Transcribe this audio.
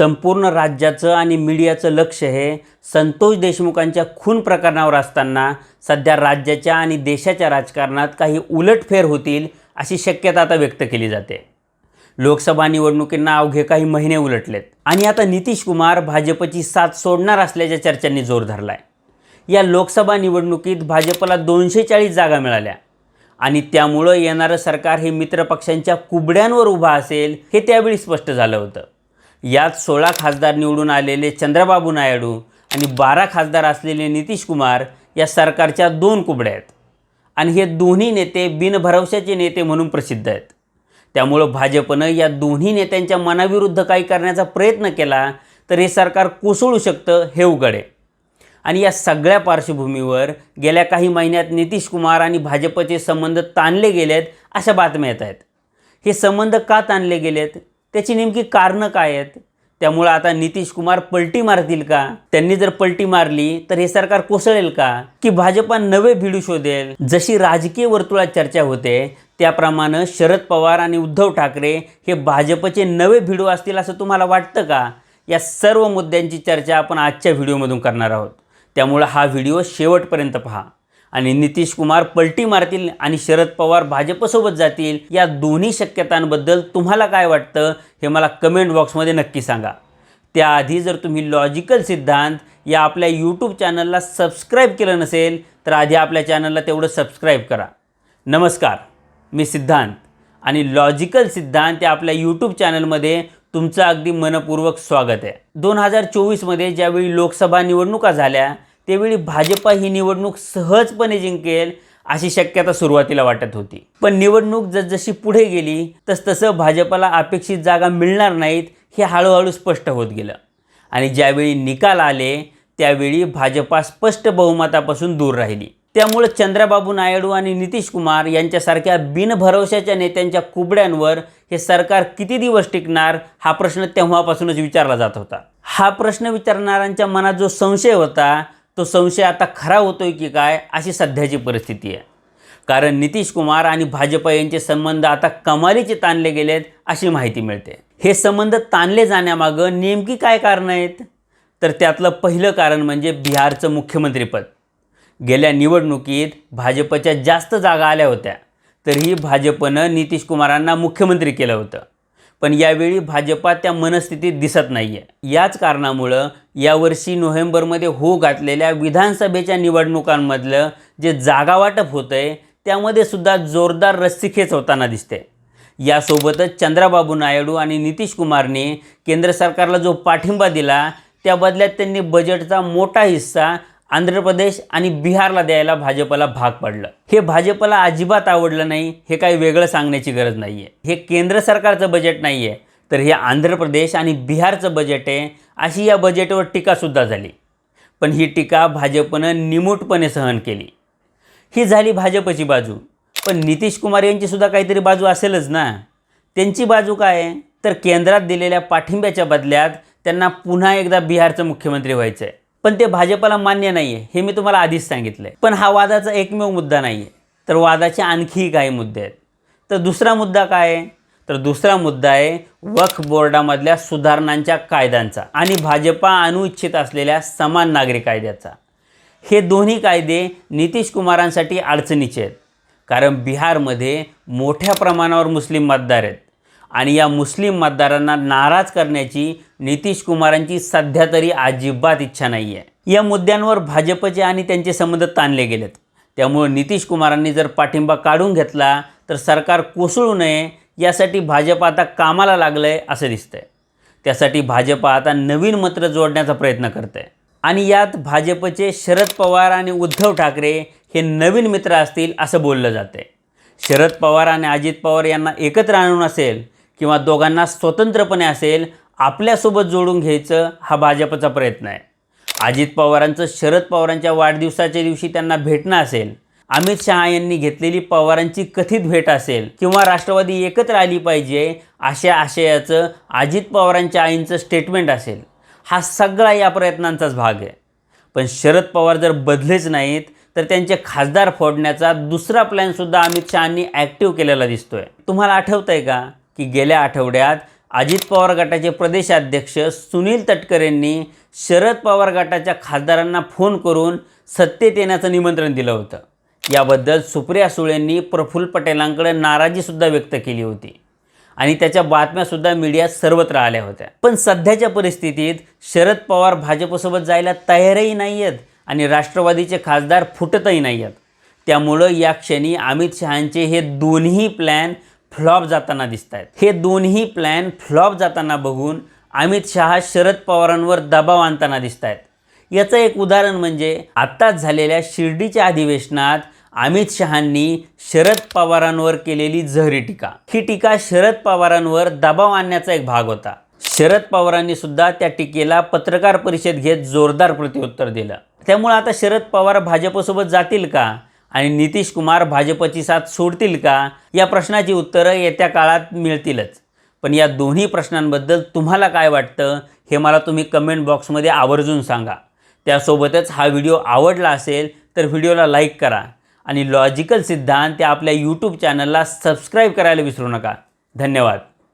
संपूर्ण राज्याचं आणि मीडियाचं लक्ष हे संतोष देशमुखांच्या खून प्रकरणावर असताना सध्या राज्याच्या आणि देशाच्या राजकारणात काही उलटफेर होतील अशी शक्यता आता व्यक्त केली जाते. लोकसभा निवडणुकींना अवघे काही महिने उलटलेत. आणि आता नितीश कुमार भाजपची साथ सोडणार असल्याच्या चर्चांनी जोर धरलाय. या लोकसभा निवडणुकीत भाजपला दोनशे चाळीस जागा मिळाल्या. आणि त्यामुळं येणारं सरकार हे मित्रपक्षांच्या कुबड्यांवर उभा असेल हे त्यावेळी स्पष्ट झालं होतं. यात सोळा खासदार निवडून आलेले चंद्रबाबू नायडू आणि बारा खासदार असलेले नितीश कुमार या सरकारच्या दोन कुबड्या आहेत. आणि हे दोन्ही नेते बिनभरवशाचे नेते म्हणून प्रसिद्ध आहेत. त्यामुळं भाजपनं या दोन्ही नेत्यांच्या मनाविरुद्ध काही करण्याचा प्रयत्न केला तर हे सरकार कोसळू शकतं हे उघड आहे. आणि या सगळ्या पार्श्वभूमीवर गेल्या काही महिन्यात नितीश कुमार आणि भाजपचे संबंध ताणले गेलेत अशा बातम्या येत आहेत. हे संबंध का ताणले गेलेत? त्याची नेमकी कारणं काय आहेत? त्यामुळं आता नितीश कुमार पलटी मारतील का? त्यांनी जर पलटी मारली तर हे सरकार कोसळेल का? की भाजपा नवे भिडू शोधेल? जशी राजकीय वर्तुळात चर्चा होते त्याप्रमाणे शरद पवार आणि उद्धव ठाकरे हे भाजपचे नवे भिडू असतील असं तुम्हाला वाटतं का? या सर्व मुद्द्यांची चर्चा आपण आजच्या व्हिडिओमधून करणार आहोत. त्यामुळं हा व्हिडिओ शेवटपर्यंत पहा. आणि नितीश कुमार पलटी मारतील आणि शरद पवार भाजपसोबत जातील या दोन्ही शक्यतांबद्दल तुम्हाला काय वाटतं हे मला कमेंट बॉक्समध्ये नक्की सांगा. त्याआधी जर तुम्ही लॉजिकल सिद्धांत या आपल्या यूट्यूब चॅनलला सबस्क्राईब केलं नसेल तर आधी आपल्या चॅनलला तेवढं सबस्क्राईब करा. नमस्कार मी सिद्धांत. आणि लॉजिकल सिद्धांत या आपल्या यूट्यूब चॅनलमध्ये तुमचं अगदी मनपूर्वक स्वागत आहे. दोन हजार चोवीसमध्ये ज्यावेळी लोकसभा निवडणुका झाल्या त्यावेळी भाजपा ही निवडणूक सहजपणे जिंकेल अशी शक्यता सुरुवातीला वाटत होती. पण निवडणूक जसजशी पुढे गेली तसतसं भाजपला अपेक्षित जागा मिळणार नाहीत हे हळूहळू स्पष्ट होत गेलं. आणि ज्यावेळी निकाल आले त्यावेळी भाजपा स्पष्ट बहुमतापासून दूर राहिली. त्यामुळे चंद्रबाबू नायडू आणि नितीश कुमार यांच्यासारख्या बिनभरवशाच्या नेत्यांच्या कुबड्यांवर हे सरकार किती दिवस टिकणार हा प्रश्न तेव्हापासूनच विचारला जात होता. हा प्रश्न विचारणाऱ्यांच्या मनात जो संशय होता तो संशय आता खरा होतोय की काय अशी सध्याची परिस्थिती आहे. कारण नितीश कुमार आणि भाजप यांचे संबंध आता कमालीचे ताणले गेलेत अशी माहिती मिळते. हे संबंध ताणले जाण्यामागं नेमकी काय कारणं आहेत? तर त्यातलं पहिलं कारण म्हणजे बिहारचं मुख्यमंत्रीपद गेल्या निवडणुकीत भाजपच्या जास्त जागा आल्या होत्या. तरीही भाजपनं नितीश कुमारांना मुख्यमंत्री केलं होतं. पण यावेळी भाजपा त्या मनस्थितीत दिसत नाही आहे याच कारणामुळं यावर्षी नोव्हेंबरमध्ये हो घातलेल्या विधानसभेच्या निवडणुकांमधलं जे जागा वाटप होतं आहे त्यामध्ये सुद्धा जोरदार रस्सीखेच होताना दिसते. यासोबतच चंद्राबाबू नायडू आणि नितीश कुमारने केंद्र सरकारला जो पाठिंबा दिला त्या बदल्यात त्यांनी बजेटचा मोठा हिस्सा आंध्र प्रदेश आणि बिहारला द्यायला भाजपला भाग पडलं. हे भाजपला अजिबात आवडलं नाही हे काही वेगळं सांगण्याची गरज नाही आहे हे केंद्र सरकारचं बजेट नाही आहे तर हे आंध्र प्रदेश आणि बिहारचं बजेट आहे अशी या बजेटवर टीकासुद्धा झाली. पण ही टीका भाजपनं निमूटपणे सहन केली. ही झाली भाजपची बाजू. पण नितीश कुमार यांची सुद्धा काहीतरी बाजू असेलच ना? त्यांची बाजू काय आहे? तर केंद्रात दिलेल्या पाठिंब्याच्या बदल्यात त्यांना पुन्हा एकदा बिहारचं मुख्यमंत्री व्हायचं आहे पण ते भाजपला मान्य नाही आहे हे मी तुम्हाला आधीच सांगितलं आहे पण हा वादाचा एकमेव मुद्दा नाही आहे तर वादाचे आणखीही काही मुद्दे आहेत. तर दुसरा मुद्दा काय? आहे तर दुसरा मुद्दा आहे वक्फ बोर्डामधल्या सुधारणांच्या कायद्यांचा आणि भाजपा आणू इच्छित असलेल्या समान नागरिक कायद्याचा. हे दोन्ही कायदे नितीश कुमारांसाठी अडचणीचे आहेत. कारण बिहारमध्ये मोठ्या प्रमाणावर मुस्लिम मतदार आहेत. आणि या मुस्लिम मतदारांना नाराज करण्याची नितीश कुमारांची सध्या तरी अजिबात इच्छा नाही आहे या मुद्द्यांवर भाजपचे आणि त्यांचे संबंध ताणले गेलेत. त्यामुळे नितीश कुमारांनी जर पाठिंबा काढून घेतला तर सरकार कोसळू नये यासाठी भाजप आता कामाला लागलं आहे असं दिसतंय. त्यासाठी भाजप आता नवीन मत्र जोडण्याचा प्रयत्न करत आहे आणि यात भाजपचे शरद पवार आणि उद्धव ठाकरे हे नवीन मित्र असतील असं बोललं जाते शरद पवार आणि अजित पवार यांना एकत्र आणून असेल किंवा दोघांना स्वतंत्रपणे असेल आपल्यासोबत जोडून घ्यायचं हा भाजपचा प्रयत्न आहे. अजित पवारांचं शरद पवारांच्या वाढदिवसाच्या दिवशी त्यांना भेटणं असेल अमित शहा यांनी घेतलेली पवारांची कथित भेट असेल किंवा राष्ट्रवादी एकत्र आली पाहिजे अशा आशयाचं अजित पवारांच्या आईंचं स्टेटमेंट असेल हा सगळा या प्रयत्नांचाच भाग आहे. पण शरद पवार जर बदलेच नाहीत तर त्यांचे खासदार फोडण्याचा दुसरा प्लॅनसुद्धा अमित शहानी ॲक्टिव्ह केलेला दिसतोय. तुम्हाला आठवतं आहे का? की गेल्या आठवड्यात अजित पवार गटाचे प्रदेशाध्यक्ष सुनील तटकरेंनी शरद पवार गटाच्या खासदारांना फोन करून सत्तेत येण्याचं निमंत्रण दिलं होतं. याबद्दल सुप्रिया सुळेंनी प्रफुल्ल पटेलांकडे नाराजीसुद्धा व्यक्त केली होती. आणि त्याच्या बातम्यासुद्धा मीडियात सर्वत्र आल्या होत्या. पण सध्याच्या परिस्थितीत शरद पवार भाजपसोबत जायला तयारही नाही आहेत आणि राष्ट्रवादीचे खासदार फुटतही नाही आहेत त्यामुळं या क्षणी अमित शहांचे हे दोन्ही प्लॅन फ्लॉप जाताना दिसत आहेत हे दोन्ही प्लॅन फ्लॉप जाताना बघून अमित शहा शरद पवारांवर दबाव आणताना दिसत आहेत याचं एक उदाहरण म्हणजे आत्ताच झालेल्या शिर्डीच्या अधिवेशनात अमित शहांनी शरद पवारांवर केलेली जहरी टीका. ही टीका शरद पवारांवर दबाव आणण्याचा एक भाग होता. शरद पवारांनी सुद्धा त्या टीकेला पत्रकार परिषद घेत जोरदार प्रत्युत्तर दिलं. त्यामुळे आता शरद पवार भाजपसोबत जातील का? आणि नितीश कुमार भाजपची साथ सोडतील का? या प्रश्नाची उत्तरं येत्या काळात मिळतीलच. पण या दोन्ही प्रश्नांबद्दल तुम्हाला काय वाटतं हे मला तुम्ही कमेंट बॉक्समध्ये आवर्जून सांगा. त्यासोबतच हा व्हिडिओ आवडला असेल तर व्हिडिओला लाईक करा आणि लॉजिकल सिद्धांत त्या आपल्या यूट्यूब चॅनलला सबस्क्राईब करायला विसरू नका. धन्यवाद.